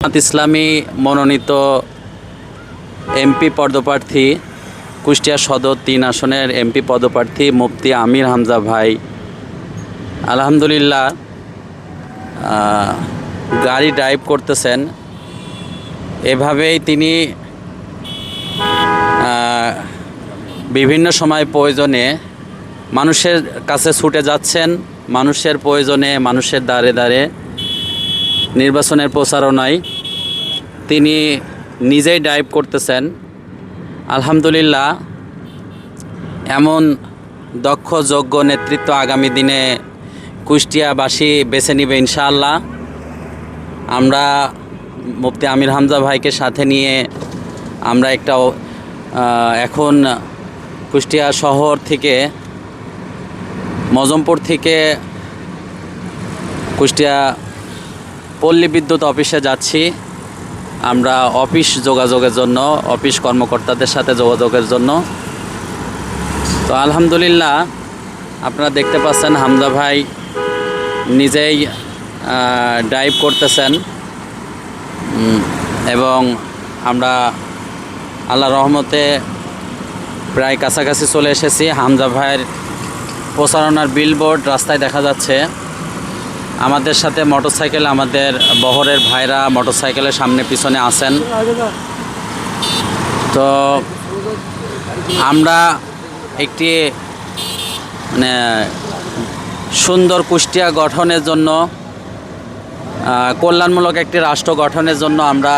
ইসলামী মনোনীত এমপি পদপ্রার্থী কুষ্টিয়া সদর তিন আসনের এমপি পদপ্রার্থী মুফতি আমির হামজা ভাই। আলহামদুলিল্লাহ গাড়ি ড্রাইভ করতেছেন। এভাবেই তিনি বিভিন্ন সময় প্রয়োজনে মানুষের কাছে ছুটে যাচ্ছেন, মানুষের প্রয়োজনে মানুষের দ্বারে দ্বারে নির্বাচনের প্রচারণায় তিনি নিজেই ড্রাইভ করতেছেন। আলহামদুলিল্লাহ, এমন দক্ষ, যোগ্য নেতৃত্ব আগামী দিনে কুষ্টিয়াবাসী বেছে নিবে ইনশাআল্লাহ। আমরা মুফতি আমির হামজা ভাইকে সাথে নিয়ে আমরা একটা এখন কুষ্টিয়া শহর থেকে মজমপুর থেকে কুষ্টিয়া পল্লী বিদ্যুৎ অফিসে যাচ্ছি। আমরা অফিস যোগাযোগের জন্য, অফিস কর্মকর্তাদের সাথে যোগাযোগের জন্য। তো আলহামদুলিল্লাহ, আপনারা দেখতে পাচ্ছেন হামজা ভাই নিজেই ড্রাইভ করতেছেন। এবং আমরা আল্লাহ রহমতে প্রায় কাছাকাছি চলে এসেছি। হামজা ভাইয়ের প্রচারণার বিলবোর্ড রাস্তায় দেখা যাচ্ছে। আমাদের সাথে মোটরসাইকেল আমাদের বহরের ভাইরা মোটরসাইকেলের সামনে পিছনে আসেন তো আমরা একটি মানে সুন্দর কুষ্টিয়া গঠনের জন্য কল্যাণমূলক একটি রাষ্ট্র গঠনের জন্য আমরা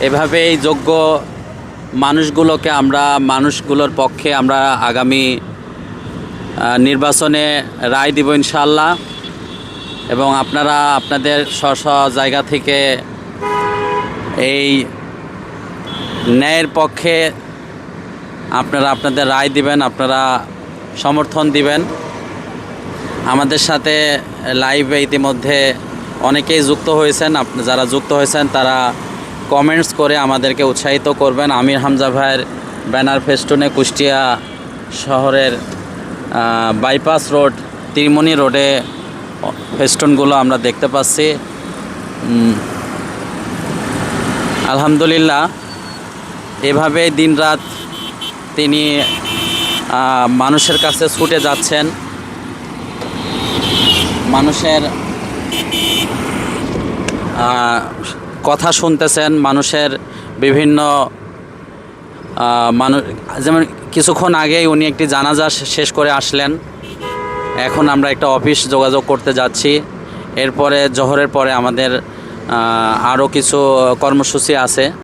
এভাবেই যোগ্য মানুষগুলোকে আমরা, মানুষগুলোর পক্ষে আমরা আগামী নির্বাচনে রায় দিব ইনশাল্লাহ এবং আপনারা আপনাদের স্ব স্ব জায়গা থেকে এই ন্যায়ের পক্ষে আপনারা আপনাদের রায় দিবেন, আপনারা সমর্থন দিবেন। আমাদের সাথে লাইভে ইতিমধ্যে অনেকেই যুক্ত হয়েছেন। যারা যুক্ত হয়েছেন, তারা কমেন্টস করে আমাদেরকে উৎসাহিত করবেন। আমির হামজা ভাইয়ের ব্যানার ফেস্টুনে কুষ্টিয়া শহরের বাইপাস রোড তিরমণি রোডে ফেস্টুনগুলো আমরা দেখতে পাচ্ছি। আলহামদুলিল্লাহ এভাবে দিনরাত তিনি মানুষের কাছে ছুটে যাচ্ছেন। মানুষের কথা শুনতেছেন, মানুষের বিভিন্ন মানুষ, যেমন কিছুক্ষণ আগেই উনি একটি জানাজা শেষ করে আসলেন। এখন আমরা একটা অফিস যোগাযোগ করতে যাচ্ছি। এরপরে, জহরের পরে আমাদের আরও কিছু কর্মসূচি আছে।